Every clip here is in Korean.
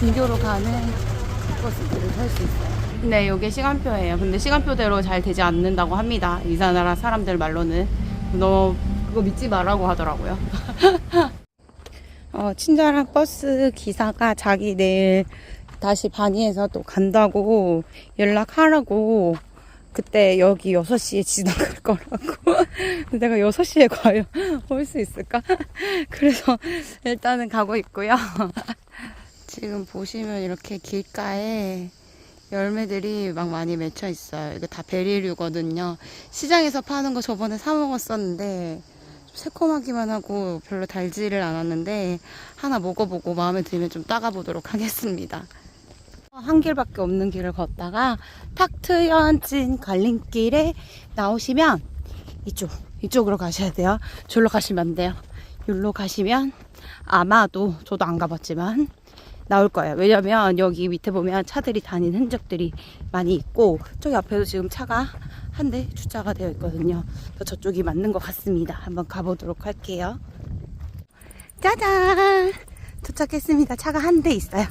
근교로 가는 버스들을 탈 수 있어요. 네, 이게 시간표예요. 근데 시간표대로 잘 되지 않는다고 합니다. 이 나라 사람들 말로는. 너 그거 믿지 말라고 하더라고요. 어, 친절한 버스 기사가 자기 내일 다시 바니에서 또 간다고 연락하라고 그때 여기 6시에 지나갈 거라고. 내가 6시에 과연 올 수 있을까? 그래서 일단은 가고 있고요. 지금 보시면 이렇게 길가에 열매들이 막 많이 맺혀 있어요. 이거 다 베리류거든요. 시장에서 파는 거 저번에 사 먹었었는데 좀 새콤하기만 하고 별로 달지를 않았는데 하나 먹어보고 마음에 들면 좀 따가보도록 하겠습니다. 한 길밖에 없는 길을 걷다가 탁트연진 갈림길에 나오시면 이쪽 이쪽으로 가셔야 돼요. 저로 가시면 안 돼요. 여기로 가시면 아마도 저도 안 가봤지만 나올 거예요. 왜냐면 여기 밑에 보면 차들이 다닌 흔적들이 많이 있고 저기 앞에도 지금 차가 한 대 주차가 되어 있거든요. 저쪽이 맞는 것 같습니다. 한번 가보도록 할게요. 짜잔! 도착했습니다. 차가 한 대 있어요.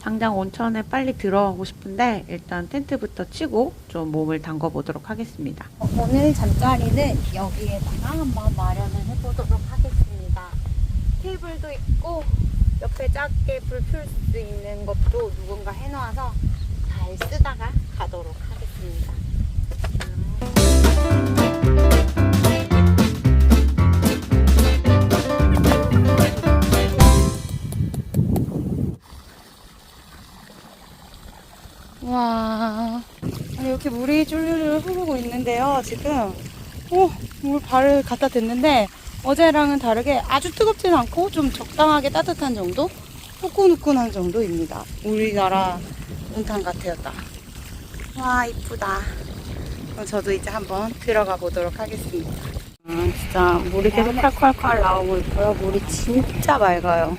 당장 온천에 빨리 들어가고 싶은데 일단 텐트부터 치고 좀 몸을 담궈 보도록 하겠습니다. 오늘 잠자리는 여기에다가 한번 마련을 해보도록 하겠습니다. 테이블도 있고 옆에 작게 불 피울 수 있는 것도 누군가 해놓아서 잘 쓰다가 가도록 하겠습니다. 와 이렇게 물이 쫄쫄 흐르고 있는데요, 지금. 오, 물 발을 갖다 댔는데, 어제랑은 다르게 아주 뜨겁진 않고 좀 적당하게 따뜻한 정도? 후끈후끈한 정도입니다. 우리나라 온탕 같아요, 딱. 와, 이쁘다. 그럼 저도 이제 한번 들어가 보도록 하겠습니다. 아, 진짜 물이 계속 콸콸콸 나오고 있고요. 물이 진짜 맑아요.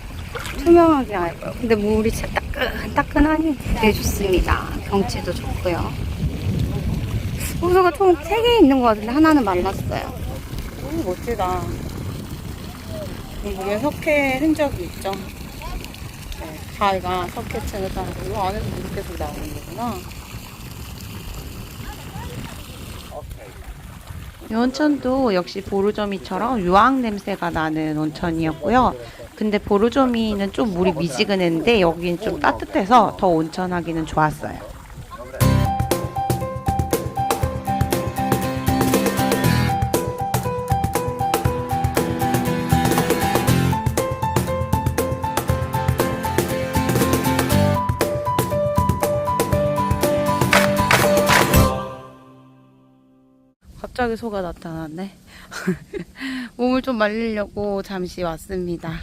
투명하게 맑아요. 근데 물이 진짜 따끈따끈하니 되게 좋습니다. 경치도 좋고요. 호수가 총 3개 있는 것 같은데 하나는 말랐어요. 너무 멋지다. 물에 석회 흔적이 있죠. 네, 가위가 석회층을 따르고 이 안에서 계속 나오는 거구나. 이 온천도 역시 보루조미처럼 유황 냄새가 나는 온천이었고요. 근데 보루조미는 좀 물이 미지근했는데 여기는 좀 따뜻해서 더 온천하기는 좋았어요. 갑자기 소가 나타났네. 몸을 좀 말리려고 잠시 왔습니다.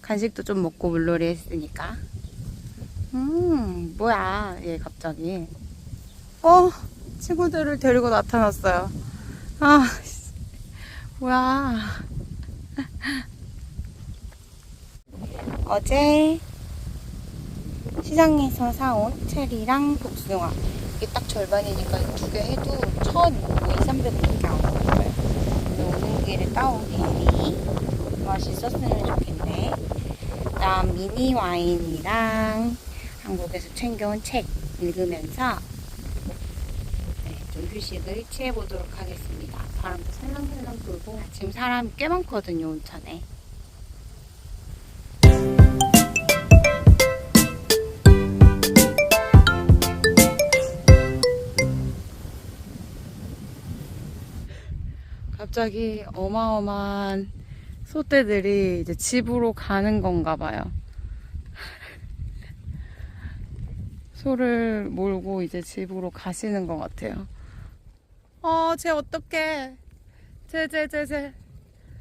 간식도 좀 먹고 물놀이 했으니까. 음, 뭐야, 얘 갑자기. 어, 친구들을 데리고 나타났어요. 아, 씨, 뭐야. 어제 시장에서 사온 체리랑 복숭아. 이게 딱 절반이니까 두 개 해도 천, 뭐 2, 300원밖에 안 먹어요. 오는 길에 따온 베리 맛있었으면 좋겠네. 그다음 미니 와인이랑 한국에서 챙겨온 책 읽으면서 네, 좀 휴식을 취해보도록 하겠습니다. 바람도 살랑살랑 불고 지금 사람이 꽤 많거든요, 온천에. 갑자기 어마어마한 소떼들이 이제 집으로 가는 건가 봐요. 소를 몰고 이제 집으로 가시는 것 같아요. 어, 쟤 어떡해. 쟤, 쟤, 쟤, 쟤.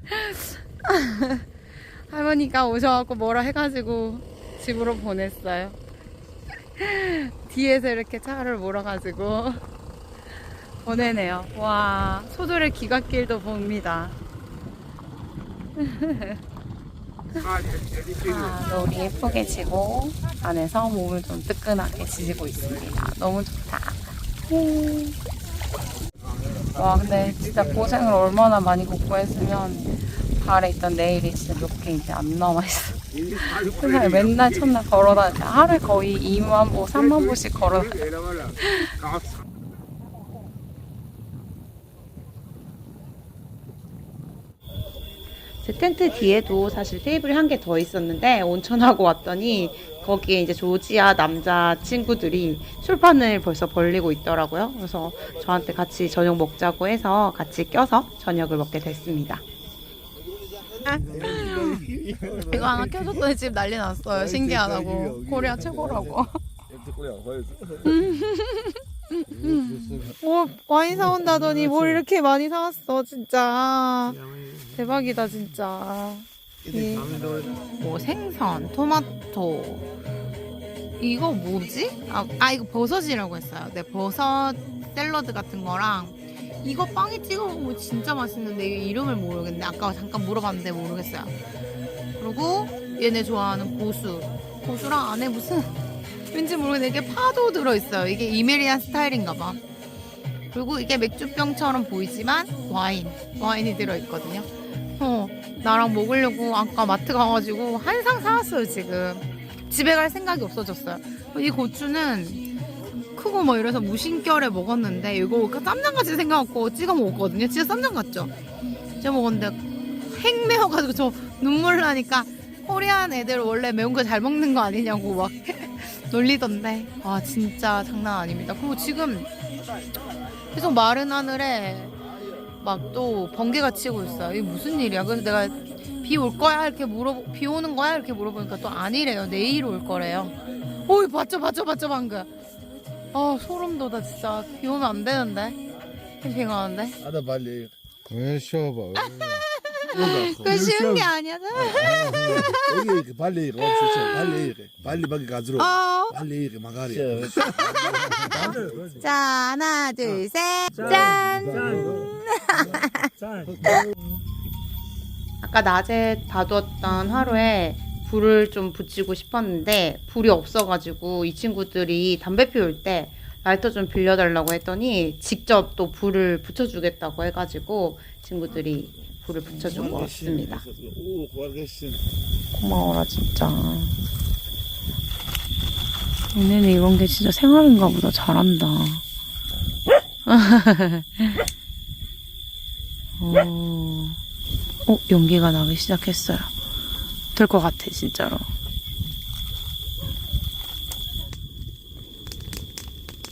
할머니가 오셔갖고 뭐라 해가지고 집으로 보냈어요. 뒤에서 이렇게 차를 몰아가지고 보내네요. 와, 소들의 귀갓길도 봅니다. 아, 놀이 예쁘게 지고 안에서 몸을 좀 뜨끈하게 지지고 있습니다. 너무 좋다. 음. 와, 근데 진짜 고생을 얼마나 많이 걷고 했으면 발에 있던 네일이 진짜 몇 개 이제 안 남아있어. 그냥 맨날 첫날 걸어다니는데 하루에 거의 2만 보, 3만 보씩 걸어다녀. 제 텐트 뒤에도 사실 테이블이 한 개 더 있었는데 온천하고 왔더니 거기에 이제 조지아 남자 친구들이 술판을 벌써 벌리고 있더라고요. 그래서 저한테 같이 저녁 먹자고 해서 같이 껴서 저녁을 먹게 됐습니다. 이거 하나 켜줬더니 지금 난리 났어요. 신기하다고. 코리아 최고라고. 뭐 많이 사온다더니 뭘 이렇게 많이 사왔어 진짜. 대박이다 진짜. 이, 뭐 생선 토마토. 이거 뭐지? 아, 아 이거 버섯이라고 했어요. 네 버섯 샐러드 같은 거랑 이거 빵에 찍어 먹으면 진짜 맛있는데 이름을 모르겠네. 아까 잠깐 물어봤는데 모르겠어요. 그리고 얘네 좋아하는 고수. 고수랑 안에 무슨 왠지 모르겠는데 이게 파도 들어있어요. 이게 이메리안 스타일인가 봐. 그리고 이게 맥주병처럼 보이지만 와인. 와인이 들어있거든요. 어, 나랑 먹으려고 아까 마트 가가지고 한 상 사왔어요, 지금. 집에 갈 생각이 없어졌어요. 이 고추는 크고 뭐 이래서 무심결에 먹었는데 이거 쌈장같이 생겨갖고 찍어 먹었거든요. 진짜 쌈장 같죠? 찍어 먹었는데 핵 매워가지고 저 눈물 나니까 코리안 애들 원래 매운 거 잘 먹는 거 아니냐고 막 놀리던데. 아, 진짜 장난 아닙니다. 그리고 지금 계속 마른 하늘에 막 또 번개가 치고 있어요. 이게 무슨 일이야? 그래서 내가 비 올 거야? 이렇게 물어, 비 오는 거야? 이렇게 물어보니까 또 아니래요. 내일 올 거래요. 오이, 봤죠, 봤죠, 봤죠, 방금. 아, 소름 돋아, 진짜. 비 오면 안 되는데. 캠핑 가는데. 하다 빨리. 왜 쉬어봐. 그거 쉬운 게 아니잖아. 여기 이게 발레 이렇게 없으셔. 이게 발레 밖에 가지로. 어. 발레 이게 마가리. 자, 하나, 둘, 셋. 짠. 아까 낮에 봐두었던 화로에 불을 좀 붙이고 싶었는데 불이 없어가지고 이 친구들이 담배 피울 때 라이터 좀 빌려달라고 했더니 직접 또 불을 붙여주겠다고 해가지고 친구들이 불을 붙여준 것 같습니다. 고마워라 진짜. 얘네는 이런 게 진짜 생활인가 보다. 잘한다. 어, 어 연기가 나기 시작했어요. 될 것 같아 진짜로.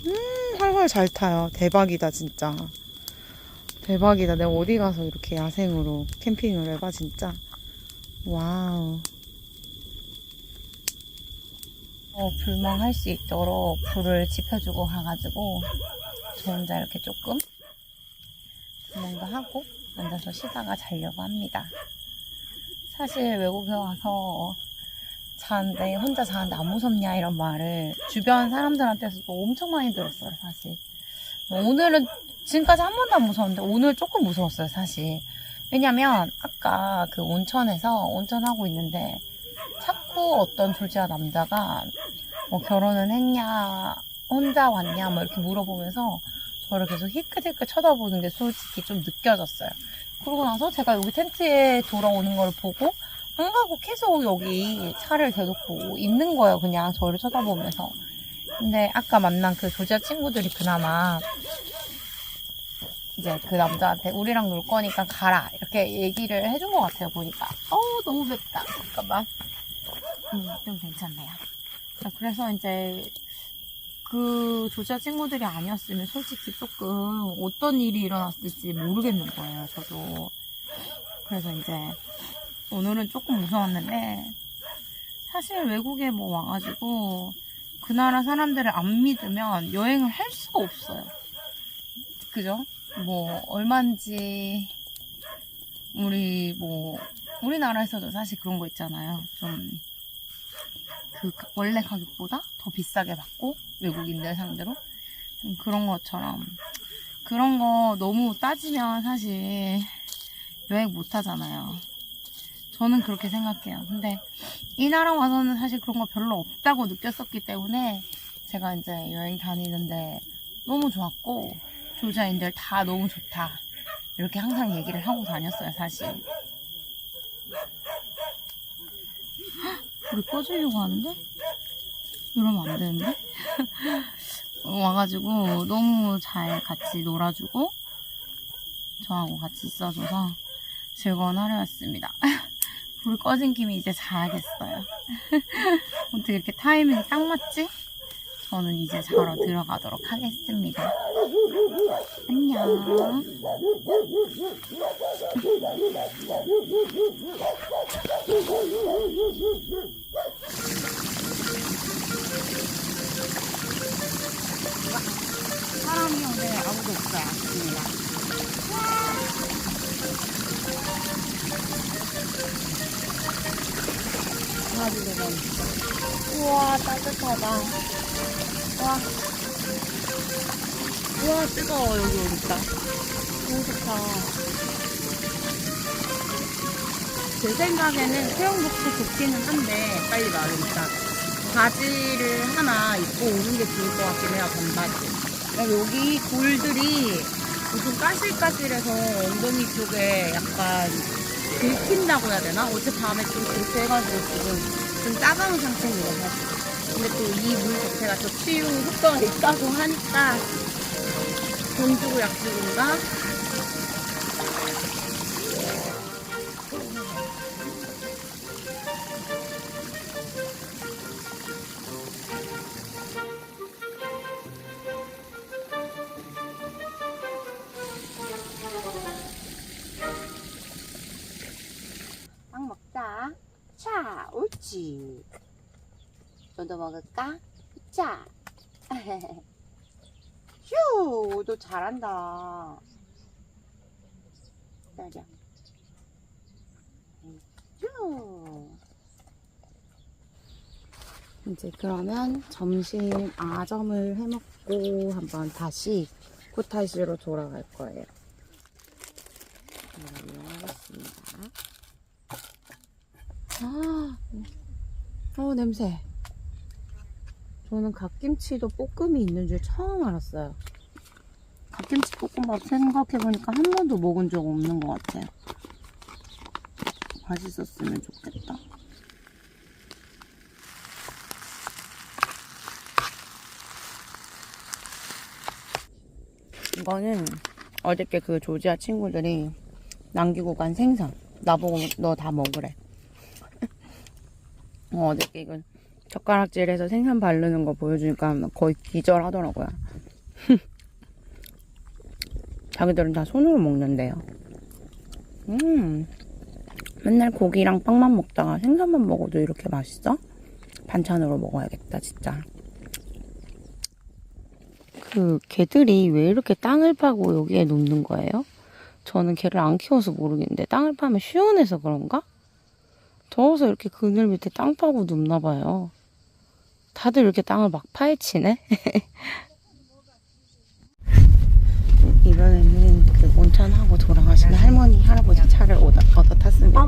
음 활활 잘 타요. 대박이다 진짜 대박이다 내가 어디 가서 이렇게 야생으로 캠핑을 해봐 진짜 와우. 어, 불멍할 수 있도록 불을 지펴주고 가가지고 저 혼자 이렇게 조금 불멍도 하고 앉아서 쉬다가 자려고 합니다. 사실 외국에 와서 자는데 혼자 자는데 안 무섭냐 이런 말을 주변 사람들한테서도 엄청 많이 들었어요 사실. 오늘은 지금까지 한 번도 안 무서웠는데 오늘 조금 무서웠어요 사실. 왜냐면 아까 그 온천에서 온천하고 있는데 자꾸 어떤 조지아 남자가 뭐 결혼은 했냐 혼자 왔냐 뭐 이렇게 물어보면서 저를 계속 히크히크 쳐다보는 게 솔직히 좀 느껴졌어요. 그러고 나서 제가 여기 텐트에 돌아오는 걸 보고 안 가고 계속 여기 차를 대놓고 있는 거예요. 그냥 저를 쳐다보면서. 근데 아까 만난 그 조지아 친구들이 그나마 이제 그 남자한테 우리랑 놀 거니까 가라. 이렇게 얘기를 해준 것 같아요 보니까 어우 너무 맵다. 잠깐만 음좀 괜찮네요. 자, 그래서 이제 그 조지아 친구들이 아니었으면 솔직히 조금 어떤 일이 일어났을지 모르겠는 거예요 저도. 그래서 이제 오늘은 조금 무서웠는데 사실 외국에 뭐 와가지고 그 나라 사람들을 안 믿으면 여행을 할 수가 없어요 그죠? 뭐 얼마인지 우리 뭐 우리나라에서도 사실 그런 거 있잖아요. 좀 그 원래 가격보다 더 비싸게 받고 외국인들 상대로 좀 그런 것처럼 그런 거 너무 따지면 사실 여행 못 하잖아요. 저는 그렇게 생각해요. 근데 이 나라 와서는 사실 그런 거 별로 없다고 느꼈었기 때문에 제가 이제 여행 다니는데 너무 좋았고 조자인들 다 너무 좋다. 이렇게 항상 얘기를 하고 다녔어요, 사실. 우리 꺼지려고 하는데? 이러면 안 되는데? 와가지고 너무 잘 같이 놀아주고 저하고 같이 있어줘서 즐거운 하루였습니다. 불 꺼진 김에 이제 자야겠어요. 어떻게 이렇게 타이밍이 딱 맞지? 저는 이제 자러 들어가도록 하겠습니다. 안녕. 사람이 오늘 아무도 없어요. 아침이라. 강아지들은 우와 따뜻하다. 와. 우와 뜨거워 여기 오니까. 너무 좋다. 제 생각에는 수영복도 좋기는 한데 빨리 마르니까 바지를 하나 입고 오는 게 좋을 것 같긴 해요 반바지. 여기 돌들이 무슨 까실까실해서 엉덩이 쪽에 약간 긁힌다고 해야 되나? 어제 밤에 좀 해가지고 지금 좀 따가운 상태입니다, 사실. 근데 또 이 물 자체가 저 치유 효과가 있다고 하니까 돈 주고 약 주고인가? 너도 먹을까? 자. 휴, 너 잘한다. 기다려. 휴. 이제 그러면 점심 아점을 해먹고 한번 다시 코타시로 돌아갈 거예요. 이용하겠습니다. 아, 어 냄새. 저는 갓김치도 볶음이 있는 줄 처음 알았어요. 갓김치 볶음밥 생각해보니까 한 번도 먹은 적 없는 것 같아요. 맛있었으면 좋겠다. 이거는 어저께 그 조지아 친구들이 남기고 간 생선. 나보고 너 다 먹으래. 어, 어저께 이건 젓가락질해서 생선 바르는 거 보여주니까 거의 기절하더라고요. 자기들은 다 손으로 먹는데요. 음, 맨날 고기랑 빵만 먹다가 생선만 먹어도 이렇게 맛있어? 반찬으로 먹어야겠다, 진짜. 그 개들이 왜 이렇게 땅을 파고 여기에 놓는 거예요? 저는 개를 안 키워서 모르겠는데 땅을 파면 시원해서 그런가? 더워서 이렇게 그늘 밑에 땅 파고 눕나 봐요. 다들 이렇게 땅을 막 파헤치네. 이번에는 그 온천하고 돌아가시는 할머니 할아버지 차를 얻어, 얻어 탔습니다.